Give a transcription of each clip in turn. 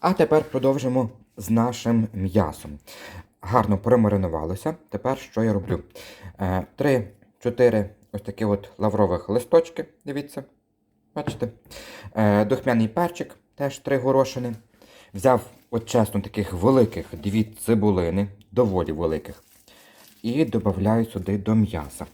А тепер продовжимо з нашим м'ясом. Гарно промаринувалося. Тепер що я роблю? Е, Три-чотири ось такі от лаврових листочки. Дивіться. Бачите? Е, Духмяний перчик, теж три горошини. Взяв от чесно таких великих дві цибулини, доволі великих. І додаю сюди до м'яса.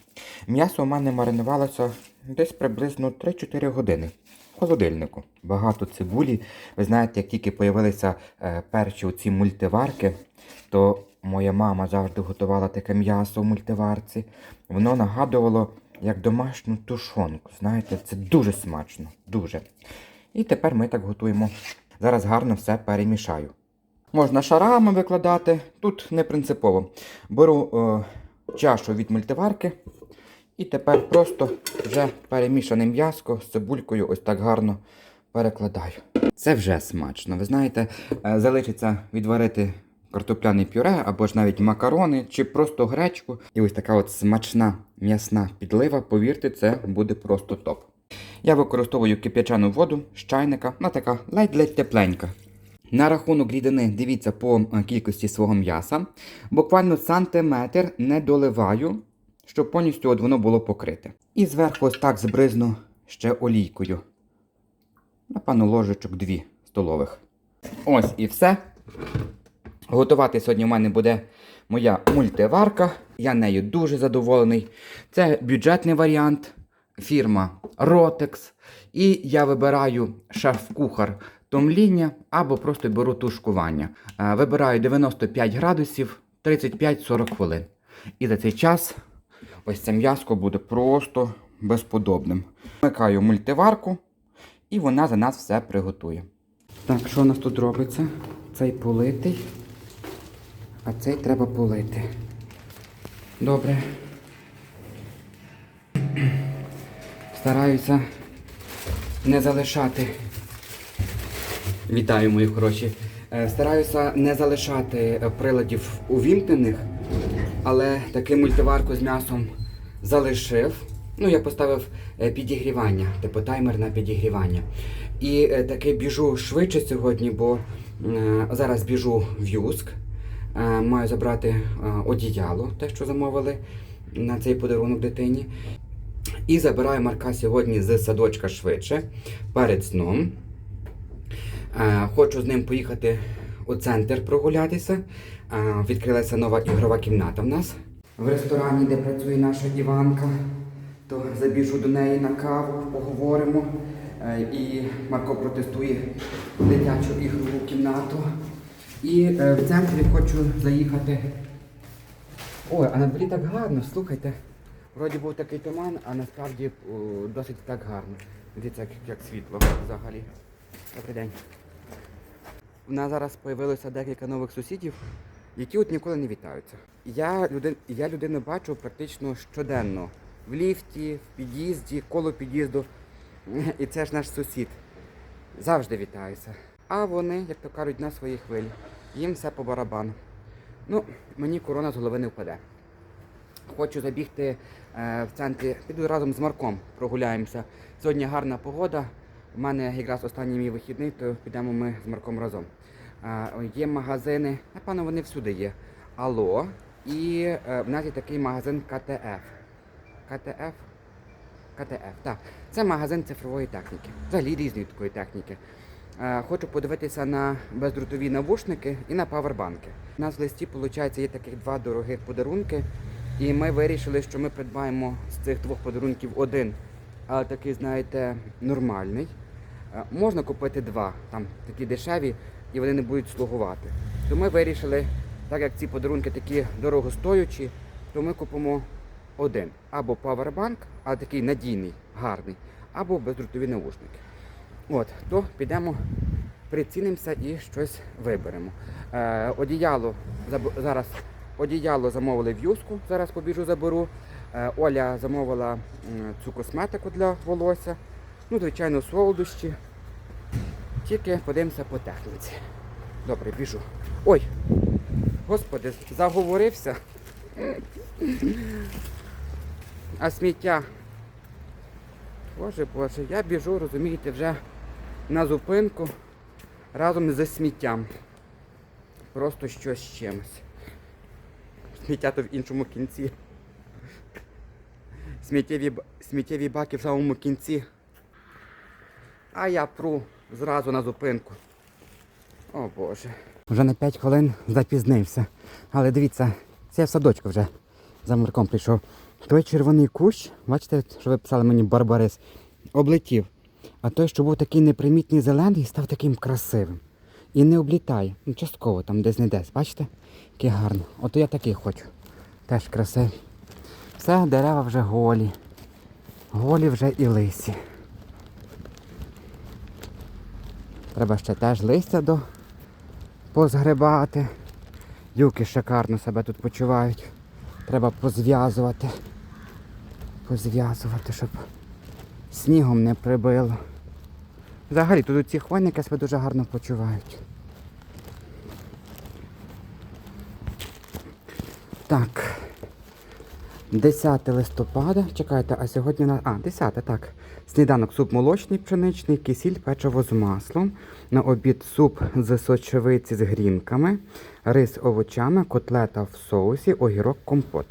М'ясо у мене маринувалося десь приблизно 3-4 години холодильнику. Багато цибулі. Ви знаєте, як тільки з'явилися е, перші ці мультиварки, то моя мама завжди готувала таке м'ясо в мультиварці. Воно нагадувало як домашню тушонку. Знаєте, це дуже смачно. Дуже. І тепер ми так готуємо. Зараз гарно все перемішаю. Можна шарами викладати, тут не принципово. Беру е, чашу від мультиварки і тепер просто вже перемішане м'яско з цибулькою ось так гарно перекладаю. Це вже смачно. Ви знаєте, е, залишиться відварити картопляне пюре або ж навіть макарони, чи просто гречку. І ось така от смачна м'ясна підлива, повірте, це буде просто топ. Я використовую кип'ячану воду з чайника, вона така ледь-ледь тепленька. На рахунок рідини дивіться по кількості свого м'яса. Буквально сантиметр не доливаю, щоб повністю от воно було покрите. І зверху ось так збризну ще олійкою. Напевно, ложечок 2 столових. Ось і все. Готувати сьогодні у мене буде моя мультиварка. Я нею дуже задоволений. Це бюджетний варіант, фірма Rotex. І я вибираю шеф-кухар томління або просто беру тушкування. Е, Вибираю 95 градусів 35-40 хвилин. І за цей час ось це м'яско буде просто безподобним. Вмикаю мультиварку, і вона за нас все приготує. Так, що у нас тут робиться? Цей политий, а цей треба полити. Добре. Стараюся не залишати. Вітаю, мої хороші. Е, Стараюся не залишати е, приладів увімкнених, але таки мультиварку з м'ясом залишив. Ну, я поставив е, підігрівання, типу таймер на підігрівання. І е, таки біжу швидше сьогодні, бо е, зараз біжу в Юск. Маю забрати одіяло, те, що замовили на цей подарунок дитині. І забираю Марка сьогодні з садочка швидше перед сном. Хочу з ним поїхати у центр прогулятися. Відкрилася нова ігрова кімната в нас в ресторані, де працює наша Іванка. То забіжу до неї на каву, поговоримо. Е, І Марко протестує дитячу ігрову кімнату. І е, в центрі хочу заїхати. Ой, а на дворі так гарно, слухайте. Вроді був такий туман, а насправді досить так гарно. Дивіться, як, як світло взагалі. Добрий день. У нас зараз з'явилося декілька нових сусідів, які от ніколи не вітаються. Я, людин, я людину бачу практично щоденно. В ліфті, в під'їзді, коло під'їзду. І це ж наш сусід. Завжди вітаюся. А вони, як то кажуть, на своїй хвилі. Їм все по барабану. Ну, мені корона з голови не впаде. Хочу забігти е, в центрі, піду разом з Марком прогуляємося. Сьогодні гарна погода. У мене якраз останній мій вихідний, то підемо ми з Марком разом. Є магазини, напевно, вони всюди є. Алло. І е, в нас є такий магазин КТФ. КТФ? КТФ, так. Це магазин цифрової техніки. Взагалі різної такої техніки. Е, Хочу подивитися на бездротові навушники і на павербанки. У нас в листі, виходить, є таких два дорогих подарунки. І ми вирішили, що ми придбаємо з цих двох подарунків один, але такий, знаєте, нормальний. Е, Можна купити два, там такі дешеві, і вони не будуть слугувати. То ми вирішили, так як ці подарунки такі дорогостоючі, то ми купимо один. Або павербанк, але такий надійний, гарний, або бездротові наушники. От, то підемо, прицінимося і щось виберемо. Е, одіяло зараз одіяло замовили в юску, зараз побіжу заберу. Е, Оля замовила цю косметику для волосся. Ну, звичайно, солодощі. Тільки подивимося по техніці. Добре, біжу. Ой! Господи, заговорився. А сміття. Боже Боже, я біжу, розумієте, вже на зупинку. разом зі сміттям. Просто щось з чимось. Сміття то в іншому кінці. Сміттєві, сміттєві баки в самому кінці. А я пру зразу на зупинку. О Боже. Вже на 5 хвилин запізнився. Але дивіться, це я в садочку вже за Марком прийшов. Той червоний кущ, бачите, що ви писали мені Барбарис, облетів. А той, що був такий непримітний зелений, став таким красивим. І не облітає. Ну, частково там десь не десь. Бачите? Який гарно. Ото я такий хочу. Теж красивий. Все, дерева вже голі. Голі вже і лисі. Треба ще теж листя до позгребати. Юки шикарно себе тут почувають. Треба позв'язувати. Позв'язувати, щоб снігом не прибило. Взагалі тут ці хвойники себе дуже гарно почувають. Так. 10 листопада. Чекайте, а сьогодні на. А, 10, так. Сніданок суп молочний пшеничний, кисіль, печиво з маслом. На обід суп з сочевиці з грінками, рис овочами, котлета в соусі, огірок, компот.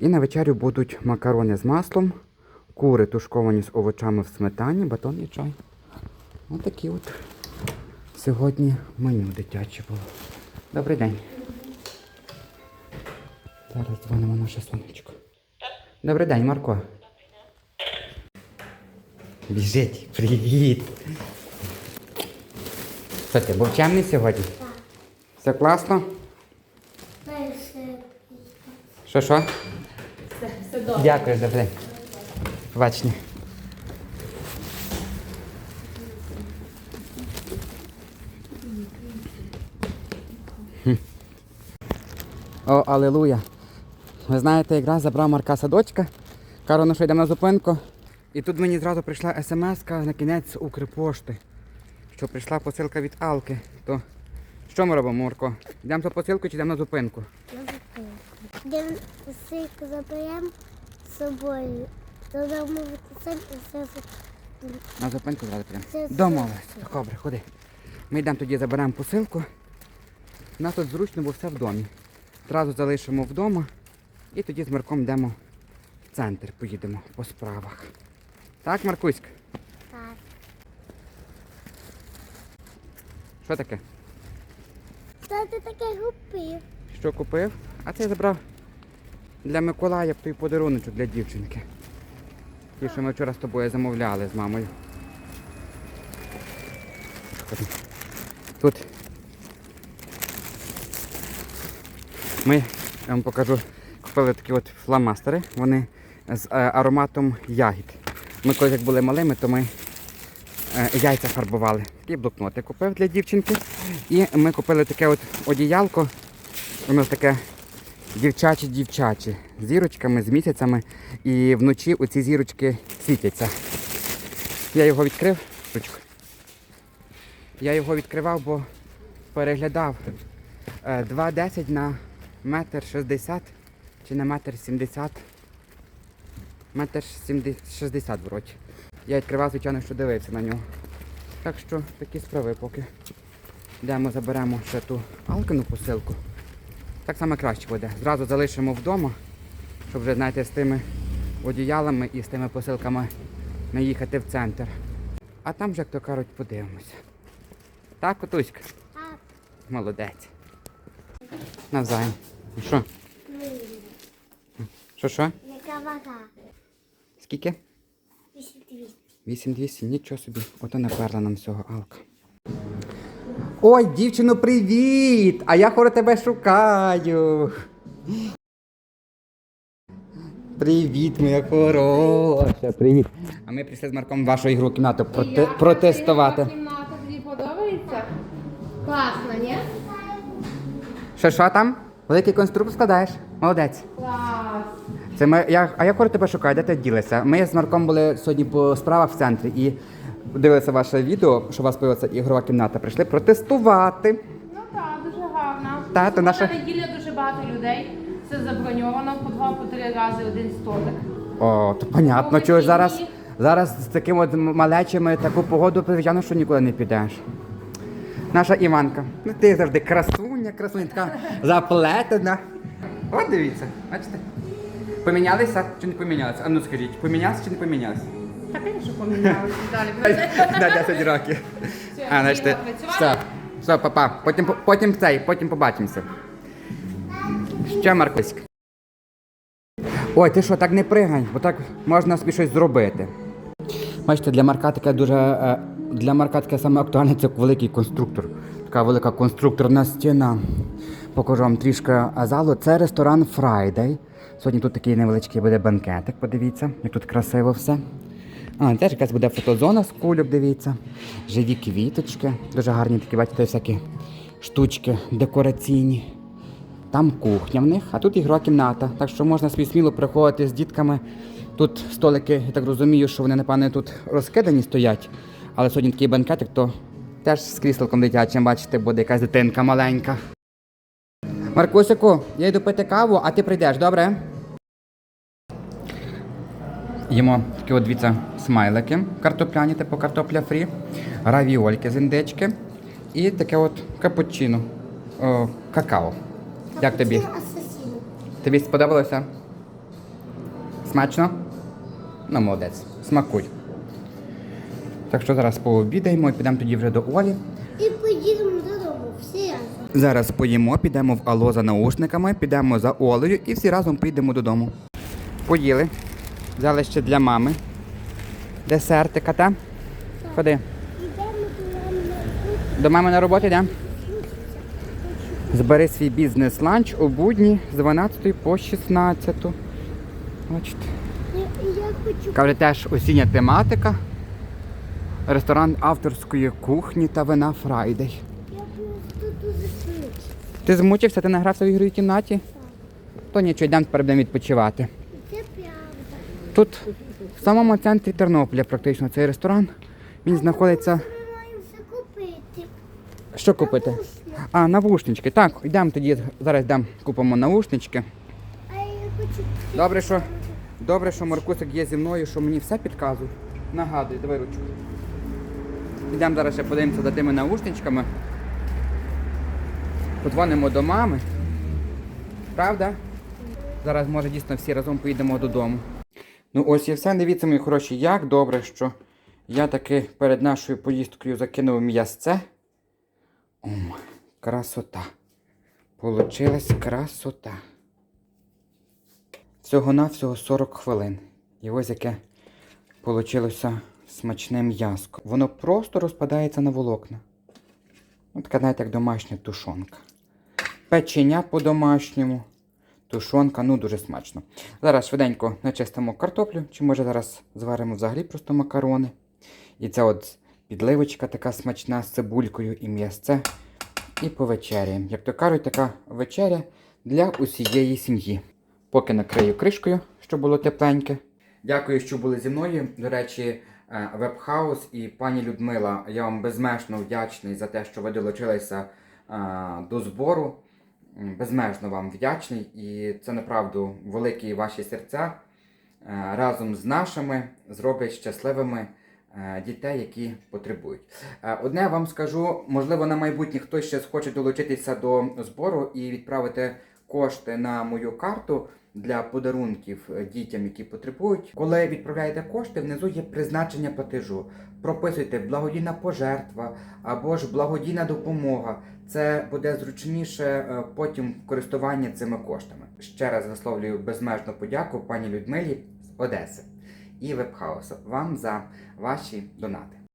І на вечерю будуть макарони з маслом, кури тушковані з овочами в сметані, батон і чай. Ось такі от сьогодні меню дитяче було. Добрий день. Зараз дзвонимо наше сонечко. Добрий день, Марко. Біжить, привіт. Що ти, був чемний сьогодні? Так. Все класно? Що що? Все, все добре. Дякую, день. Побачення. О, алелуя. Ви знаєте, якраз забрав Марка садочка. Кажу, ну що йдемо на зупинку. І тут мені зразу прийшла смс на кінець Укрпошти, що прийшла посилка від Алки. То що ми робимо, Марко? Йдемо за посилку чи йдемо на зупинку? На зупинку. Де сильку заберемо з собою. Додамо все. На зупинку зразу підемо. Домовились. Добре, ходи. Ми йдемо тоді заберемо посилку. У нас тут зручно, бо все в домі. Зразу залишимо вдома і тоді з Марком йдемо в центр, поїдемо по справах. Так, Маркуська? Так. Що таке? Що ти таке гупив? Що купив? А це я забрав для Миколая той подаруночок для дівчинки. Ті, що ми вчора з тобою замовляли з мамою. Тут ми, я вам покажу, купили такі от фломастери, вони з е, ароматом ягід. Ми коли як були малими, то ми е, яйця фарбували. Такий блокнот я купив для дівчинки. І ми купили таке от одіялко. Воно таке дівчачі-дівчачі, з зірочками, з місяцями. І вночі оці зірочки світяться. Я його відкрив. Я його відкривав, бо переглядав е, 2,10 на метр 60 чи на метр 70. Метр 70 60 вроді. Я відкривав, звичайно, що дивився на нього. Так що такі справи поки. Йдемо, заберемо ще ту алкину посилку. Так само краще буде. Зразу залишимо вдома, щоб вже, знаєте, з тими одіялами і з тими посилками не їхати в центр. А там вже, як то кажуть, подивимося. Так, Котуська? Так. Молодець. Навзаєм. Ну Що? Що що? Яка вага? Скільки? 82. 8200, нічого собі. Ото наперла нам всього Алка. Ой, дівчино, привіт! А я хоро тебе шукаю. Привіт, моя хороша. Привіт. А ми прийшли з Марком в вашу ігру кімнату проте- протестувати. Кімната тобі подобається? Класно, ні? Що, що там? Великий конструкт складаєш? Молодець. Клас. Це ми, я, а я хоро тебе шукаю, де ти ділися? Ми з Марком були сьогодні по справах в центрі і дивилися ваше відео, що у вас появилася ігрова кімната. Прийшли протестувати. Ну так, дуже гарно. Та, то наша- неділя дуже багато людей. Все заброньовано по два, по три рази один столик. О, то понятно, чого ж зараз, зараз з такими от малечами таку погоду, звичайно, що нікуди не підеш. Наша Іванка. Ну ти завжди красуня, красуня, така заплетена. От дивіться, бачите? Помінялися чи не помінялися? А ну скажіть, помінялися чи не помінялися? Так, звісно, помінялися. Далі. На 10 років. А, значить, все, все, папа. Потім, потім цей, потім побачимося. Ще Маркуськ. Ой, ти що, так не пригай, бо так можна собі щось зробити. Бачите, для Марка таке дуже. е, Для Марка таке саме актуальне це великий конструктор. Така велика конструкторна стіна. Покажу вам трішки залу. Це ресторан Friday. Сьогодні тут такий невеличкий буде банкетик, подивіться, як тут красиво все. А, теж якась буде фотозона з кульок, дивіться. Живі квіточки. Дуже гарні такі, бачите, всякі штучки декораційні. Там кухня в них, а тут ігрова кімната. Так що можна собі сміло приходити з дітками. Тут столики, я так розумію, що вони, напевне, тут розкидані стоять. Але сьогодні такий банкетик, то теж з кріселком дитячим, бачите, буде якась дитинка маленька. Маркусику, я йду пити каву, а ти прийдеш, добре? Їмо такі от дивіться смайлики картопляні, типу картопля фрі, равіольки з індички і таке от капучино, о, какао. Як тобі? Тобі сподобалося? Смачно? Ну, молодець. Смакуй. Так що зараз пообідаємо і підемо тоді вже до Олі. І поїдемо додому, всі разом. Зараз поїмо, підемо в Ало за наушниками, підемо за Олею і всі разом поїдемо додому. Поїли. Взяли ще для мами. Десертика, та? Ходи. До мами на роботу йдемо. Збери свій бізнес-ланч у будні з 12 по 16. Бачите. Каже, теж осіння тематика. Ресторан авторської кухні та вина Фрайдей. Я просто дуже швидше. Ти змучився, ти награвся в ігровій кімнаті? То нічого, йдемо тепер будемо відпочивати. Це правда. Тут в самому центрі Тернополя практично цей ресторан. Він знаходиться. Купити. Що купити? А, навушнички. Так, йдемо тоді. Зараз йдемо купимо навушнички. А я хочу Добре, що добре, що Маркусик є зі мною, що мені все підказує. Нагадуй, давай ручку. Йдемо зараз ще подивимося за тими наушничками. Подзвонимо до мами. Правда? Зараз, може, дійсно всі разом поїдемо додому. Ну ось і все. Дивіться, мої хороші, як добре, що я таки перед нашою поїздкою закинув м'ясце. Ом, красота. Получилась красота. Всього-навсього 40 хвилин. І ось яке получилося смачне м'яско. Воно просто розпадається на волокна. Ну, така, знаєте, як домашня тушонка. Печеня по-домашньому. Тушонка, ну дуже смачно. Зараз швиденько начистимо картоплю, чи може зараз зваримо взагалі просто макарони. І це от підливочка така смачна з цибулькою і м'ясце. І повечеряємо. Як то кажуть, така вечеря для усієї сім'ї. Поки накрию кришкою, щоб було тепленьке. Дякую, що були зі мною. До речі, е, вебхаус і пані Людмила, я вам безмежно вдячний за те, що ви долучилися е, до збору. Безмежно вам вдячний. І це направду великі ваші серця е, разом з нашими зроблять щасливими е, дітей, які потребують. Е, Одне вам скажу, можливо, на майбутнє хтось ще схоче долучитися до збору і відправити кошти на мою карту для подарунків е, дітям, які потребують. Коли відправляєте кошти, внизу є призначення платежу. Прописуйте благодійна пожертва або ж благодійна допомога. Це буде зручніше е, потім в користуванні цими коштами. Ще раз висловлюю безмежну подяку пані Людмилі з Одеси і Вебхаусу вам за ваші донати.